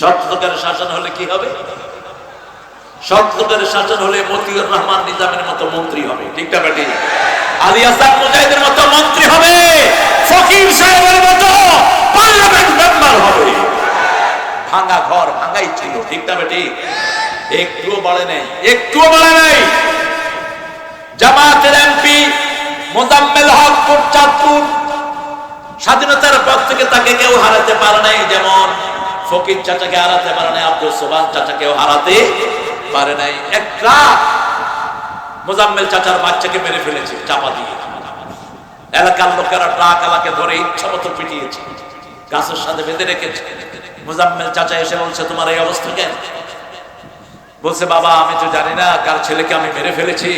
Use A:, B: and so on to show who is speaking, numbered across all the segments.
A: সৎ লোকের শাসন হলে কি হবে? সৎ লোকের শাসন হলে মতিউর রহমান নিজামের মতো মন্ত্রী হবে। ঠিকটা বেটি? আলী হাসান মুজাহিদের মতো মন্ত্রী হবে। ফকির সাহেবের মতো পার্লামেন্ট মেম্বার হবে। ভাঙা ঘর ভাঙাই ছিল। ঠিকটা বেটি? একটুও বাড়ে নেই। একটুও বাড়ে নেই। জামাতের এমপি মোজাম্মেল হক চাঁদপুর স্বাধীনতার পর থেকে তাকে কেউ হারাতে পারে নাই। যেমন ফকির চাচাকে হারাতে পারে নাই, আব্দুল সোবান চাচাকেও হারাতে পারে নাই। একটা মোজাম্মেল চাচার বাচ্চাকে মেরে ফেলেছে, চাপা দিয়ে। এলাকার লোকেরা ট্রাক এলাকে ধরে ইচ্ছা মতো পিটিয়েছে, গাছের সাথে বেঁধে রেখেছে। মোজাম্মেল চাচা এসে বলছে, তোমার এই অবস্থা কেন? বলছে, বাবা, আমি তো জানি না কার ছেলেকে আমি মেরে ফেলেছি।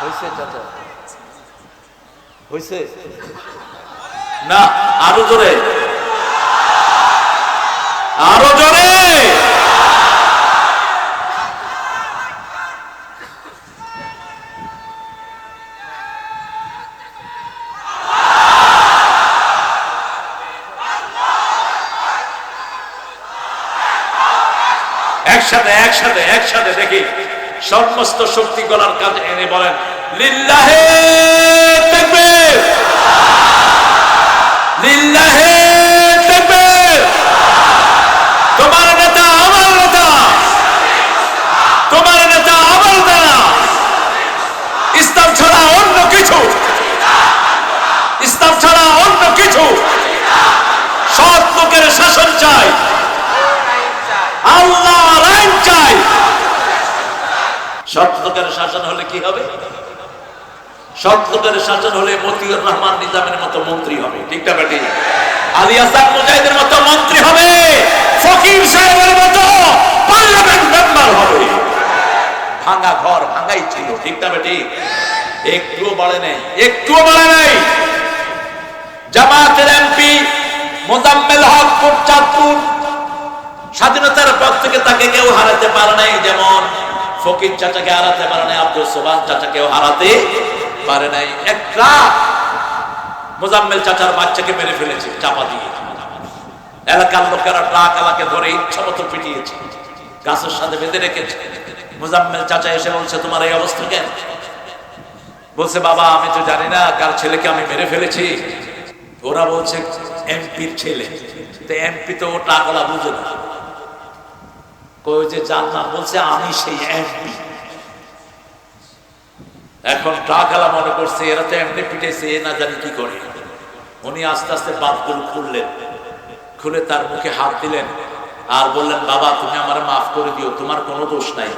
A: হয়েছে চাচা। হয়েছে না, আরও জোরে। আরও জোরে। একসাথে একসাথে একসাথে দেখি সমস্ত শক্তি গলার কাজে এনে বলেন লিল্লাহে লিল্লাহে তাকবীর তোমার নেতা আমার নেতা তোমার নেতা আমার নেতা ইসলাম ছাড়া অন্য কিছু ইসলাম ছাড়া অন্য কিছু সৎ লোকের শাসন চাই। আইন চাই। শাসন হলে কি হবে? শাসন হলে মতিউর রহমান নিজামের মতো মন্ত্রী হবে। ঠিকটা বেটি? আলী হাসান মুজাহিদের মতো মন্ত্রী হবে। ফকির সাহেবের মতো পার্লামেন্ট মেম্বার হবে। ভাঙা ঘর ভাঙাই ছিল। ঠিকটা বেটি? একটুও বাড়ে নেই। একটুও বাড়ে নেই। মোজাম্মেল হক চাঁদপুর। স্বাধীনতার পর থেকে তাকে কেউ হারাতে পারে নাই, যেমন ফকির চাচাকে হারাতে পারে নাই, আব্দুল সোবান চাচাকেও হারাতে পারে নাই। একটা মোজাম্মেল চাচার বাচ্চাকে মেরে ফেলেছে, চাপা দিয়ে। এলাকার লোকেরা ট্রাক এলাকে ধরে ইচ্ছা মতো পিটিয়েছে, গাছের সাথে বেঁধে রেখেছে। মোজাম্মেল চাচা এসে বলছে, তোমার এই অবস্থা কেন? বলছে, বাবা, আমি তো জানি না কার ছেলেকে আমি মেরে ফেলেছি। ওরা বলছে এমপির ছেলে। তো এমপি তো ও টাকলা বুঝে না। কই যে যার বলছে, আমি সেই এমপি। এখন টাকালা মনে করছে, এরা তো এমনি পিটেছে এ না জানি কি করে। উনি আস্তে আস্তে বাদগুলো খুললেন। খুলে তার মুখে হাত দিলেন আর বললেন, বাবা, তুমি আমার মাফ করে দিও, তোমার কোনো দোষ নাই।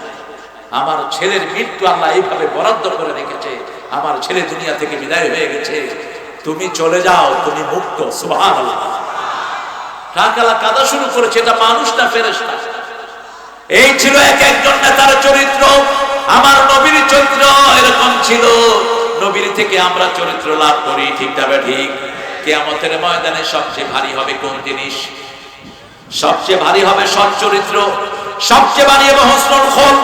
A: আমার ছেলের মৃত্যু আল্লাহ এইভাবে বরাদ্দ করে রেখেছে। আমার ছেলে দুনিয়া থেকে বিদায় হয়ে গেছে। তুমি চলে যাও, তুমি মুক্ত কাদা শুরু করেছে, এটা মানুষ না ফেরেস্তা এই ছিল এক একজন নেতার চরিত্র, আমার নবীর চরিত্র এরকম ছিল। নবীর থেকে আমরা চরিত্র লাভ করি, ঠিক তবে ঠিক? কেয়ামতের ময়দানে সবচেয়ে ভারী হবে কোন জিনিস? সবচেয়ে ভারী হবে সৎ চরিত্র। সবচেয়ে ভারী হবে হসনুল খোল।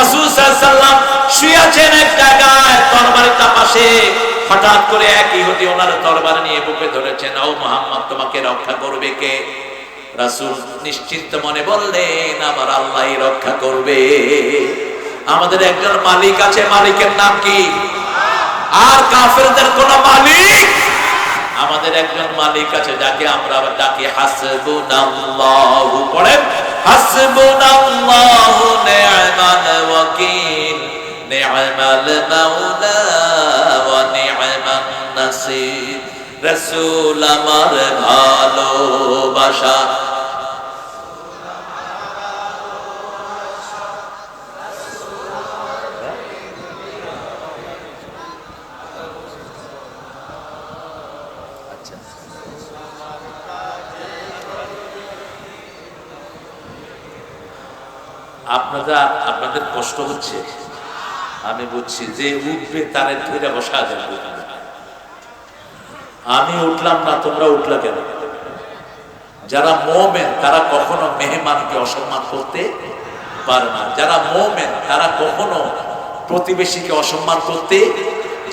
A: রাসূল সাল্লাল্লাহু শুয়ে আছেন এক জায়গায় তরবারির পাশে হঠাৎ করে এক ইহুদি ওনার তরবারি নিয়ে বুকে ধরেছেন, ও মোহাম্মদ, তোমাকে রক্ষা করবে কে? রাসূল নিশ্চিন্ত মনে বললেন, আমার আল্লাহ রক্ষা করবে। আমাদের একজন মালিক আছে, মালিকের নাম কি? আর কাফেরদের কোন মালিক? আমাদের একজন মালিক আছে যাকে আমরা ডাকি হাসবুনাল্লাহু, পড়েন? হাসবুনাল্লাহু নি'মাল ওয়াকিল নি'মাল মাওলা। রাসূল আমার ভালোবাসা। আপনারা, আপনাদের কষ্ট হচ্ছে। আমি বুঝছি যে উঠবে তারে ধরে বসা যাবে। আমি উঠলাম না, তোমরা উঠলা কেন? যারা মোমেন, তারা কখনো মেহমানকে অসম্মান করতে পারে না। যারা মোমেন, তারা কখনো প্রতিবেশীকে অসম্মান করতে,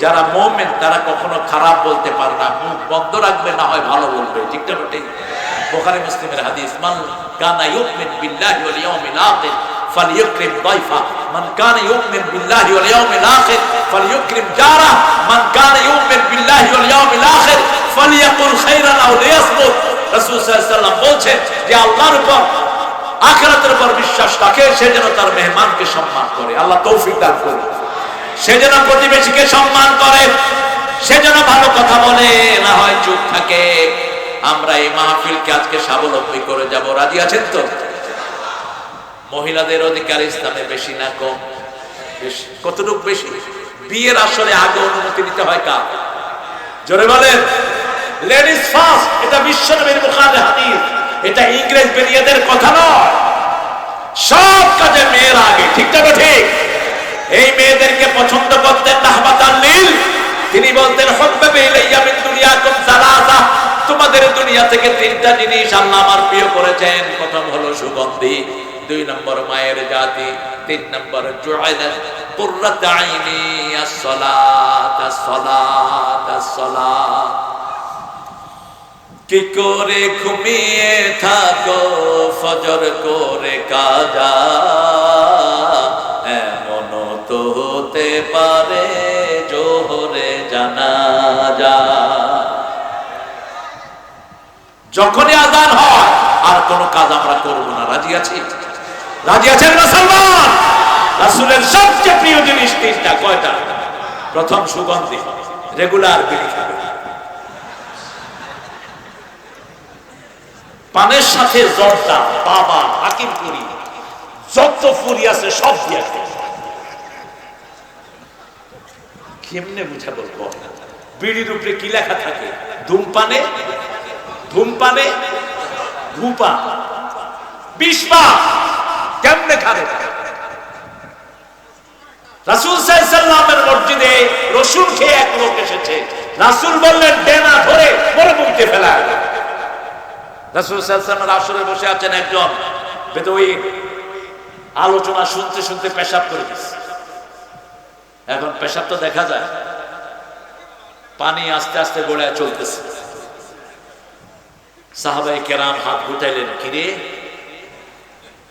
A: যারা মোমেন, তারা কখনো খারাপ বলতে পারে না। মুখ বন্ধ রাখবে, না হয় ভালো বলবে। ঠিকটা বটে? বোখারি মুসলিমের হাদিস, মান কানা ইউমিন বিল্লাহি ওয়াল ইয়াউমিল আখির ফালইউকরিম দাইফা। من كان يؤمن بالله واليوم الاخر فليكرم جاره من كان يؤمن بالله واليوم الاخر فليقل خيرا او ليصمت রাসূল সাল্লাল্লাহু আলাইহি ওয়াসাল্লাম বলছেন যে আল্লাহর উপর আখিরাতের উপর বিশ্বাস রাখে সে যেন তার মেহমানকে সম্মান করে আল্লাহ তৌফিক দান করুন সে যেন প্রতিবেশীকে সম্মান করে সে যেন ভালো কথা বলে না হয় চুপ থাকে আমরা এই মাহফিলকে আজকে স্বাবলম্বী করে যাব রাজি আছেন তো মহিলাদের অধিকার ইসলামে বেশি না কম? বেশি। কতটুকু বেশি? বিয়ের আসলে আগে অনুমতি নিতে হয় কার? জোরে বলেন। লেডিস ফার্স্ট এটা বিশ্বনবীর মুখানে হাদিস। এটা ইংরেজ বেরিয়েদের কথা নয়। সব কাজে মেয়ের আগে, ঠিক না ঠিক? এই মেয়েদেরকে পছন্দ করতেন রাহমাতাল লিল। তিনি বলতেন হুব্বাবে ইলাইয়া মিন দুনিয়াকুম সালাসা। তোমাদের দুনিয়া থেকে তিনটা জিনিস আল্লাহ আমার প্রিয় করেছেন। প্রথম হলো সুগন্ধি। দুই নম্বর মায়ের জাতি, তিন নম্বর কি করে ঘুমিয়ে থাকো, ফজর করে কাজা? এমন তো হতে পারে জোহরে জানা যা যখনই আজান হয়, আর কোনো কাজ আমরা করব না। রাজি আছি? রাজি আছেন মুসলমান? রাসূলের সবচেয়ে প্রিয় জিনিস তিনটা, কয়টা? প্রথম সুগন্ধি রেগুলার বিড়ি পানের সাথে জর্দা, বাবা হাকিম পুরি যত ফুরি আছে সব দিয়ে কেমনে বুঝা বলব? বিড়ির উপরে কি লেখা থাকে? ধূমপানে? ধূমপানে? ধূপা? বিষ্পা কেমনে খাবে? রাসূল সাল্লামের মসজিদে রসুন খেয়ে এক লোক এসেছে। রাসূল বললেন, ডেনা ধরে মরে মুখতে ফেলা। রাসূল আসরে বসে আছেন একজন বেদুইন। আলোচনা শুনতে শুনতে পেশাব করে দিচ্ছে এখন পেশাব তো দেখা যায়। পানি আস্তে আস্তে গড়ে চলতেছে। সাহাবাই কেরাম হাত গুটাইলেন, কিরে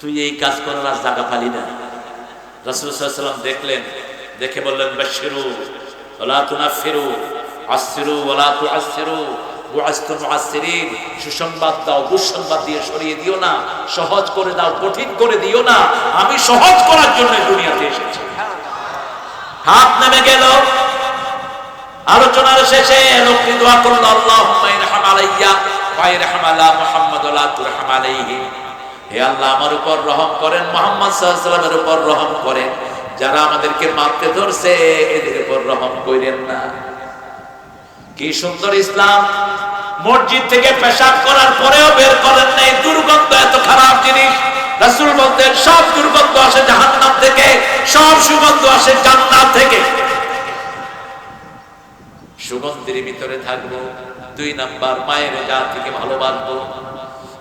A: তুই এই কাজ করার আর জায়গা পালি না। রাসুলাম দেখলেন, দেখে বললেন ওলা তুনাফিরু আসিরু ওলা তু আসিরু দাও, দুঃসংবাদ দিয়ে সরিয়ে দিও না, সহজ করে দাও, কঠিন করে দিও না, আমি সহজ করার জন্য হাত গেল। আলোচনার শেষে আলা মুহাম্মাদ হে আল্লাহ, আমার উপর রহম করেন, মুহাম্মদ ওয়াসাল্লামের উপর রহম করেন। যারা আমাদেরকে মারতে ধরছে, এদের উপর রহম করেন না। কি সুন্দর ইসলাম। মসজিদ থেকে পেশাব করার পরেও বের করেন নাই। দুর্গন্ধ এত খারাপ জিনিস। রাসূল বলতেন, সব দুর্গন্ধ আসে জাহান্নাম থেকে, সব সুগন্ধ আসে জান্নাত থেকে। সুগন্ধির ভিতরে থাকব, দুই নাম্বার মায়ের জাতিকে ভালোবাসবো।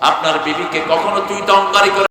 A: আপনার বিবিকে কখনো তুই তঙ্কারি করে